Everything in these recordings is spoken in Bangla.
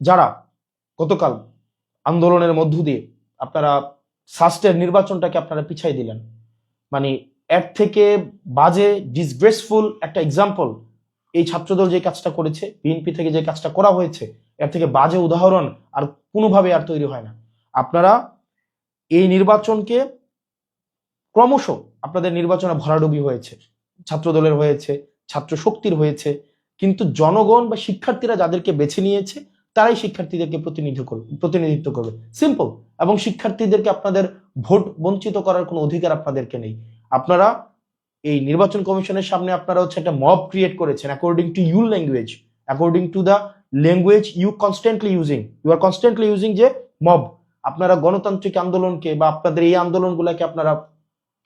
যারা গতকাল আন্দোলনের মধ্য দিয়ে আপনারা সাস্টের নির্বাচনটাকে আপনারা পিছাই দিলেন। মানে এর থেকে বাজে ডিসগ্রেসফুল একটা এক্সাম্পল এই ছাত্রদল যে কাজটা করেছে বিএনপি থেকে যে কাজটা করা হয়েছে, এর থেকে বাজে উদাহরণ আর কোনোভাবে আর তৈরি হয় না। আপনারা এই নির্বাচনকে ক্রমশ আপনাদের নির্বাচনে ভরাডুবি হয়েছে, ছাত্রদলের হয়েছে ছাত্র শক্তির হয়েছে, কিন্তু জনগণ বা শিক্ষার্থীরা যাদেরকে বেছে নিয়েছে তারাই শিক্ষার্থীদেরকে প্রতিনিধিত্ব করবে প্রতিনিধিত্ব করবে। সিম্পল এবং শিক্ষার্থীদেরকে আপনাদের ভোট বঞ্চিত করার কোনো অধিকার আপনাদেরকে নেই। আপনারা এই নির্বাচন কমিশনের সামনে আপনারা হচ্ছে একটা মব ক্রিয়েট করেছেন according to your language according to the language you constantly using you are constantly using যে মব আপনারা গণতান্ত্রিক আন্দোলনকে বা আপনাদের এই আন্দোলনগুলোকে আপনারা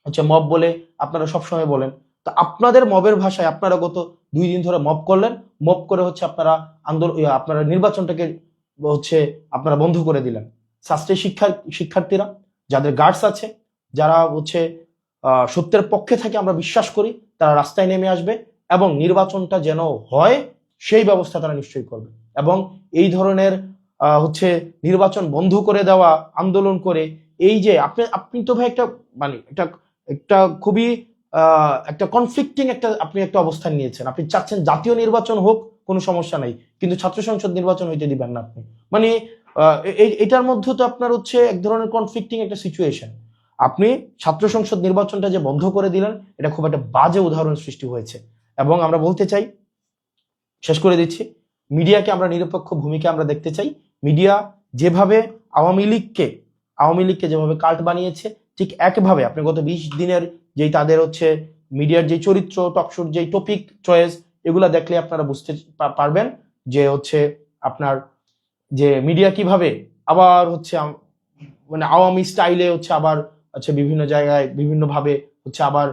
হচ্ছে মব বলে আপনারা সবসময় বলেন। তো আপনাদের মবের ভাষায় আপনারা গত দুই দিন ধরে মব করলেন। মব করে হচ্ছে আপনারা আন্দোলন আপনারা নির্বাচনটাকে হচ্ছে আপনারা বন্ধ করে দিলেন। শাস্ত্রীয় শিক্ষা, শিক্ষার্থীরা, যাদের গার্ডস আছে, যারা হচ্ছে সত্যের পক্ষে থেকে আমরা বিশ্বাস করি, তারা রাস্তায় নেমে আসবে এবং নির্বাচনটা যেন হয়, সেই ব্যবস্থা তারা নিশ্চয়ই করবে। এবং এই ধরনের হচ্ছে নির্বাচন বন্ধ করে দেওয়া, আন্দোলন করে, এই যে আপনি আপনি তো ভাই একটা মানে একটা একটা খুবই একটা কনফ্লিক্টিং একটা, আপনি একটা অবস্থান নিয়েছেন। আপনি চাচ্ছেন জাতীয় নির্বাচন হোক, কোনো সমস্যা নাই। কিন্তু ছাত্র সংসদ নির্বাচন হইতে দিবেন না আপনি। মানে এটার মধ্যে তো আপনার হচ্ছে এক ধরনের কনফ্লিক্টিং একটা সিচুয়েশন আপনি ছাত্র সংসদ নির্বাচনটা যে বন্ধ করে দিলেন, এটা খুব একটা বাজে উদাহরণ সৃষ্টি হয়েছে। এবং আমরা বলতে চাই, শেষ করে দিচ্ছি, মিডিয়াকে আমরা নিরপেক্ষ ভূমিকা আমরা দেখতে চাই। মিডিয়া যেভাবে আওয়ামী লীগকে আওয়ামী লীগকে যেভাবে কাল্ট বানিয়েছে, ঠিক একভাবে, আপনি গত বিশ দিনের যেই তাদের হচ্ছে মিডিয়ার যে চরিত্র, টকশোর যেই টপিক চয়েস এগুলা দেখলে আপনারা বুঝতে পারবেন যে হচ্ছে আপনার যে মিডিয়া কীভাবে আবার হচ্ছে মানে আওয়ামী স্টাইলে হচ্ছে আবার হচ্ছে বিভিন্ন জায়গায় বিভিন্ন ভাবে হচ্ছে আবার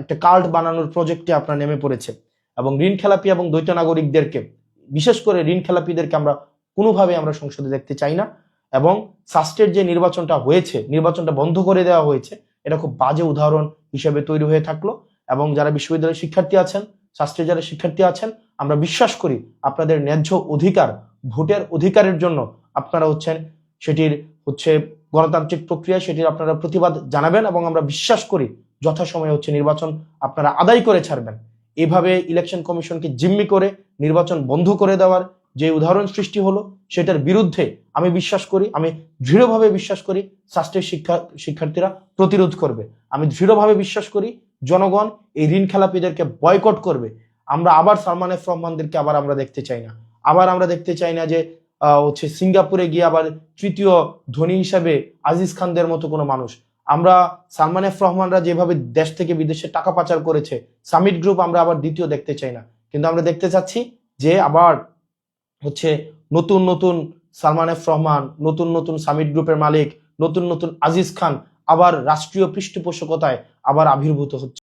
একটা কার্ড বানানোর প্রজেক্টে আপনার নেমে পড়েছে। এবং ঋণ খেলাপি এবং দ্বৈত নাগরিকদেরকে, বিশেষ করে ঋণ খেলাপিদেরকে আমরা কোনোভাবে আমরা সংসদে দেখতে চাই না। এবং সাস্টের যে নির্বাচনটা হয়েছে, নির্বাচনটা বন্ধ করে দেওয়া হয়েছে, এটা খুব বাজে উদাহরণ। হিসেবে তৈরি হয়ে থাকল এবং যারা বিশ্ববিদ্যালয়ের শিক্ষার্থী আছেন শাস্ত্রের যারা শিক্ষার্থী আছেন, আমরা বিশ্বাস করি আপনাদের ন্যায্য অধিকার, ভোটের অধিকারের জন্য আপনারা হচ্ছেন, সেটির হচ্ছে গণতান্ত্রিক প্রক্রিয়া, সেটির আপনারা প্রতিবাদ জানাবেন এবং আমরা বিশ্বাস করি যথাসময়ে হচ্ছে নির্বাচন আপনারা আদায় করে ছাড়বেন। এভাবে ইলেকশন কমিশনকে জিম্মি করে নির্বাচন বন্ধ করে দেওয়ার যে উদাহরণ সৃষ্টি হলো, সেটার বিরুদ্ধে আমি বিশ্বাস করি, আমি দৃঢ়ভাবে বিশ্বাস করি, শাস্ত্রের শিক্ষা, শিক্ষার্থীরা প্রতিরোধ করবে। আমি দৃঢ়ভাবে বিশ্বাস করি, জনগণ এই ঋণ খেলাপিদেরকে বয়কট করবে। আমরা আবার সালমান এফ রহমানদেরকে আবার আমরা দেখতে চাই না। আবার আমরা দেখতে চাই না যে হচ্ছে সিঙ্গাপুরে গিয়ে আবার তৃতীয় ধনী হিসাবে আজিজ খানদের মতো কোনো মানুষ। আমরা সালমান এফ রহমানরা যেভাবে দেশ থেকে বিদেশে টাকা পাচার করেছে সামিট গ্রুপ আমরা আবার দ্বিতীয় দেখতে চাই না। কিন্তু আমরা দেখতে চাচ্ছি যে আবার হচ্ছে নতুন নতুন সালমান এফ রহমান, নতুন নতুন সামিট গ্রুপের মালিক, নতুন নতুন আজিজ খান আবার রাষ্ট্রীয় পৃষ্ঠপোষকতায় আবার আবির্ভূত হচ্ছে।